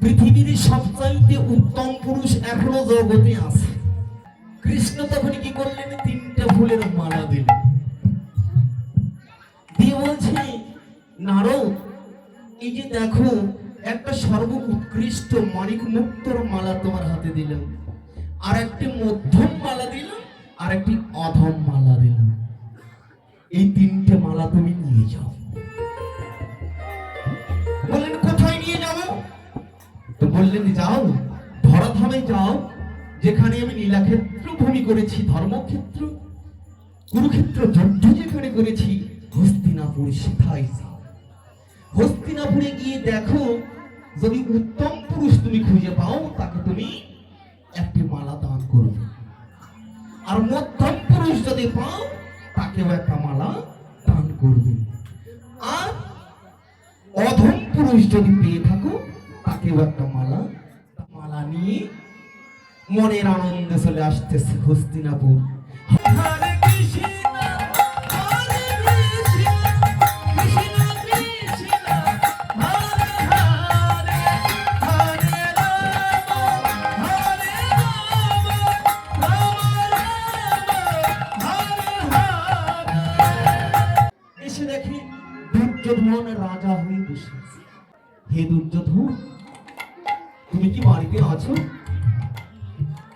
পৃথিবীর সবচাইতে উত্তম পুরুষ এখনও জগতে আছে। কৃষ্ণ তখন কি করলেন? তিনটা ফুলের মালা দিলেন। দিয়ে বলছে, নারদ, এই যে দেখো, একটা সর্ব উৎকৃষ্ট মানিক মুক্তর মালা তোমার হাতে দিলাম। আর একটি মধ্যম মালা দিলাম, আর একটি অধম মালা দিলাম। এই তিনটে মালা তুমি নিয়ে যাও। তো বললেন যাও ধরাধামে যাও, যেখানে আমি নীলাক্ষেত্র ভূমি করেছি, ধর্মক্ষেত্র, কুরুক্ষেত্র, যুদ্ধ যেখানে করেছি, হস্তিনাপুর সেথায় যাও। হস্তিনাপুরে গিয়ে দেখো, যদি উত্তম পুরুষ তুমি খুঁজে পাও, তাকে তুমি একটি মালা দান করবে। আর মধ্যম পুরুষ যদি পাও, তাকেও একটা মালা দান করবে। আর অধম পুরুষ যদি পেয়ে থাকো তাকেও একটা মালা মালা নিয়ে মনের আনন্দে চলে আসতেছে হস্তিনাপুর। কৃষ্ণ! বাড়িতে আছো?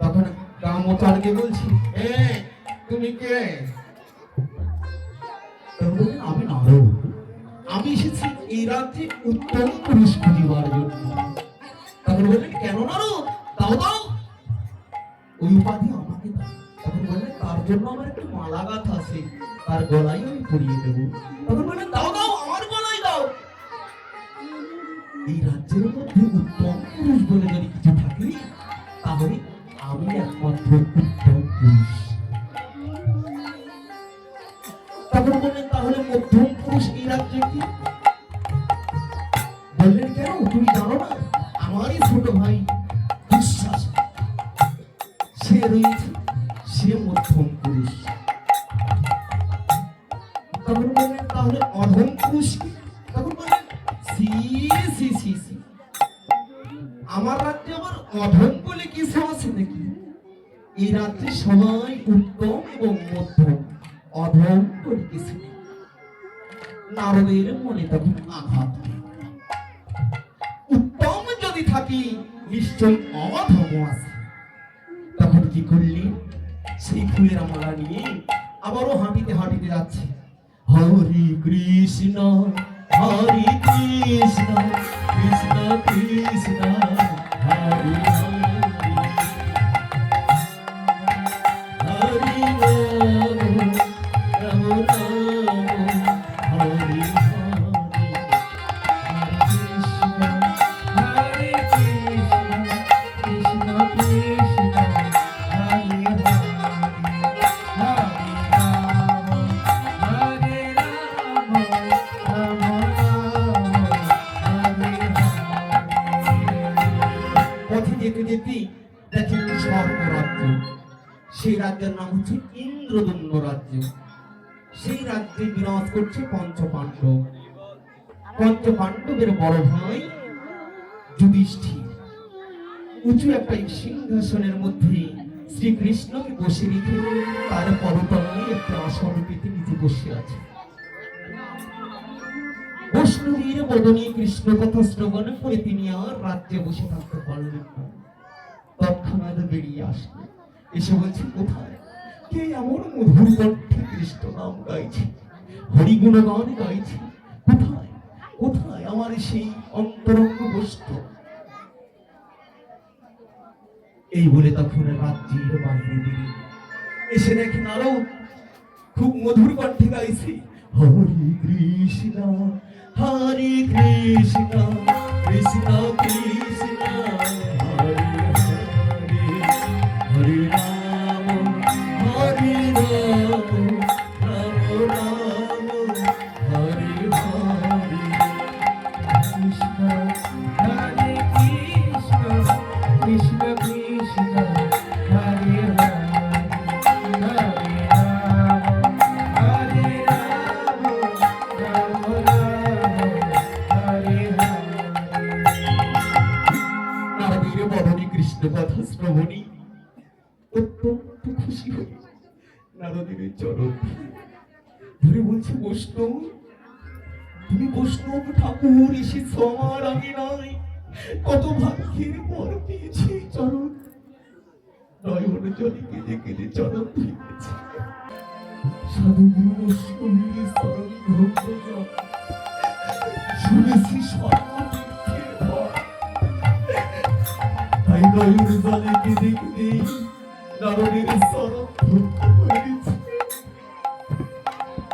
তখন কামচারকে বলছি তুমি কে? আমি নারদ। আমি এসেছি এই রাজ্যে উত্তম পুরুষ খুঁজিবার জন্য। তখন বললেন, কেন নারদ? দাও দাও। ওই উপাধি আমাকে তখন বললেন, তার জন্য আমার একটু মালা গাথা আছে। তার গলায় আমি পরিয়ে দেবো। তখন বললেন এই রাজ্যের মধ্যে উত্তম পুরুষ বলে যদি কিছু থাকে, তাহলে আমি একমাত্র উত্তম পুরুষ। তখন তাহলে মধ্যম পুরুষ এই রাজ্যে কি? বললেন, কেন? তুমি জানো না, আমারই ছোট ভাই বিশ্বাস সে রয়েছে, সে মধ্যম পুরুষ। তখন তাহলে অধম পুরুষ কি? রাজ্যে সবাই উত্তম এবং মধ্যম। অধম কিছু নারদের মনে তখন আঘাত উত্তম যদি থাকি, নিশ্চয় অধম আছে। তখন কি করলি? সেই ফুলের মালা নিয়ে আবারও হাঁটিতে হাঁটিতে যাচ্ছে। হরি কৃষ্ণ হরি কৃষ্ণ কৃষ্ণ কৃষ্ণ। সেই রাজ্যের নাম হচ্ছে ইন্দ্রদন্য রাজ্য। সেই রাজ্যে বিরাজ করছে পঞ্চ পাণ্ডব পঞ্চ পাণ্ডবের বড় ভাই যুধিষ্ঠির। উঁচু একটা সিংহাসনের মধ্যে শ্রীকৃষ্ণকে বসে রেখে তার পরতলে একটা আসন পেতে নিজে বসে আছে। বৈষ্ণবীর বদনী কৃষ্ণ কথা শ্রবণ করে তিনি আর রাজ্যে বসে থাকতে পারলেন না। তৎক্ষণাৎ বেরিয়ে আসলো এসে বলছে, কোথায়? কে এমন মধুর কণ্ঠে কৃষ্ণ নাম গাইছে? হরিগুণ গান গাইছে? কোথায়? কোথায় আমার এই বলে তখন রাজ্যের বাইরে বেরিয়ে এসে দেখেন আরও খুব মধুর কণ্ঠে গাইছে, হরে কৃষ্ণ হরে কৃষ্ণ কৃষ্ণ কৃষ্ণ নারদের চরণ। ধরে বলছে বৈষ্ণব তুমি বৈষ্ণব ঠাকুর এসেছ আমার আমি নাই কত ভাগ্যের পর পেয়েছি চরণ। নয়ন জলে কেঁদে কেঁদে চরণ শুনেছি সর্বতীর্থের ভক্ত করেছি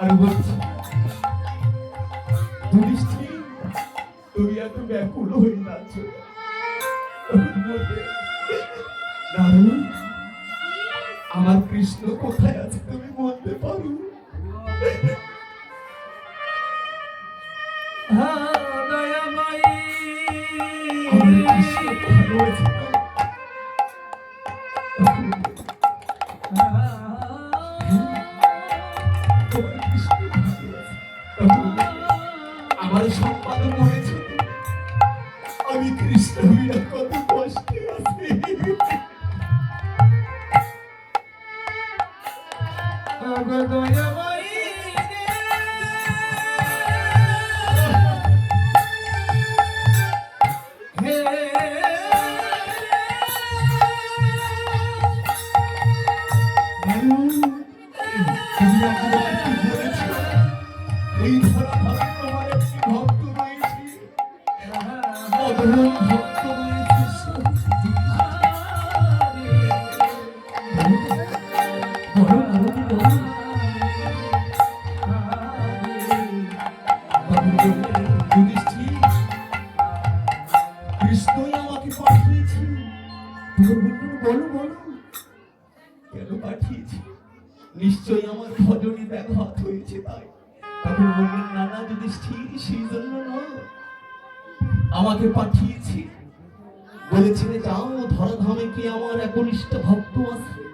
আর বলছি যুধিষ্ঠির, তুমি এত ব্যাকুল হয়ে যাচ্ছ তখন আমার কৃষ্ণ কোথায় আছে তুমি বলতে পারো? আমার কৃষ্ণ ভালো আছে আমার সম্পাদন হয়েছে আমি কৃষ্ণ হইয়া কত কষ্টে আছি। তুমি আমাকে পাঠিয়েছে। বলো বলো কেন পাঠিয়েছি নিশ্চয়ই আমার হয়েছে তাই নানা সেই জন্য যাও, ধরাধামে কি আমার একনিষ্ঠ ভক্ত আছে?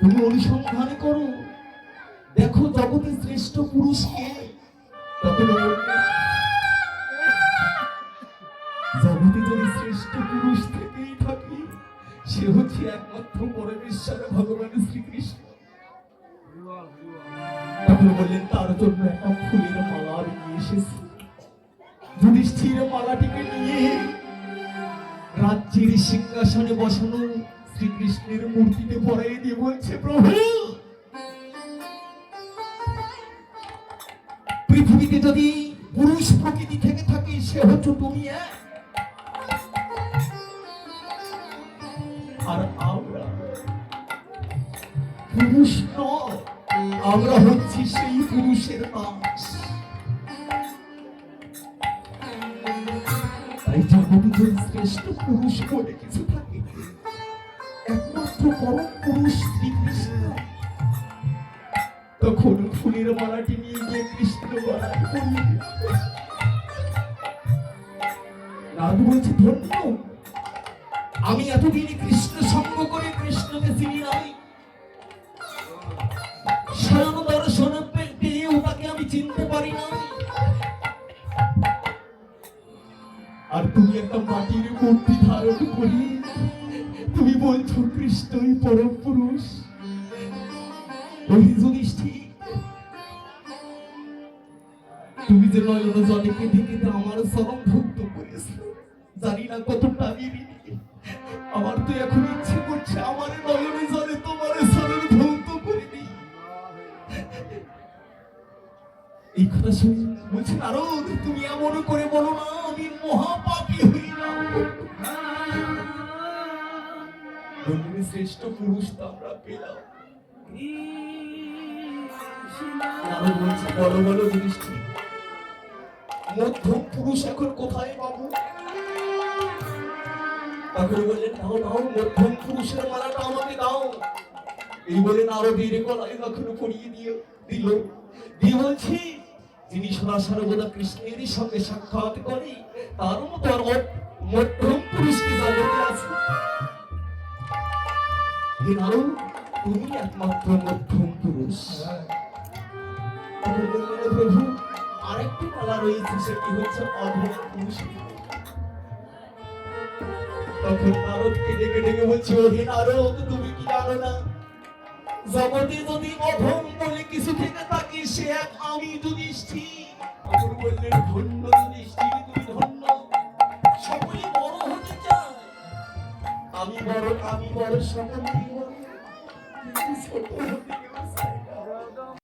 তুমি অনুসন্ধান করো। দেখো জগতে শ্রেষ্ঠ পুরুষ কে? তখন জগতে যদি শ্রেষ্ঠ পুরুষ থেকেই থাকি, সে হচ্ছে একমাত্র পরমেশ্বর ভগবান শ্রীকৃষ্ণ। বললেন, তার জন্য রাজ্যের সিংহাসনে বসানো, শ্রীকৃষ্ণের মূর্তিতে পরাই দিয়ে বলছে, প্রভু! পৃথিবীতে যদি পুরুষ প্রকৃতি থেকে থাকে, সে হচ্ছে তুমি আর আমরা পুরুষ নয়, আমরা হচ্ছি সেই পুরুষের দাস যদি শ্রেষ্ঠ পুরুষ বলে কিছু একমাত্র পরম পুরুষ শ্রীকৃষ্ণ। তখন ফুলের মালাটি নিয়ে গিয়ে কৃষ্ণ গলায় পরিয়ে বলছে, ধন্য। আমি এতদিন কৃষ্ণ সঙ্গ করে কৃষ্ণকে চিনি নাই। তুমি একটা মাটির মূর্তি ধারণ করি তুমি বলছো কৃষ্ণই পরম পুরুষ। তুমি যে কেঁদে আমার করেছ জানি না কতটা আমার তো এখন ইচ্ছে করছে আমার নয়নে জলে তোমার ধৌত করে দিই। এই কথা শুনে বলছে, নারদ, তুমি এমন করে বলো না, আমি মহাপাপী শ্রেষ্ঠ পুরুষ তো আমরা পেলাম। বলছে বলো যুধিষ্ঠির মধ্যম পুরুষ এখন কোথায় পাবো তখন বললেন দাও মধ্যম পুরুষের মালাটা আমাকে দাও। এই বলে নারদীর গলায় তখন পরিয়ে দিয়ে দিল। দিয়ে বলছি যিনি সদা সর্বদা কৃষ্ণের সঙ্গে সাক্ষাৎ করে তার মতো মধ্যম হে তুমি একমাত্র মধ্যম পুরুষ। প্রভু, আরেকটি মালা রয়েছে, সেটি হচ্ছে অধম পুরুষ তখন নারদকে ডেকে ডেকে বলছে, ওহে নারদ, তুমি কি জানো না? জগতে যদি অধম বলে কিছু থেকে থাকে, সে এক আমি যুধিষ্ঠির। তখন বললেন, ধন্য যুধিষ্ঠির, তুমি ধন্য। সকলে আমি বড় আমি বড় সকলেই ছোট।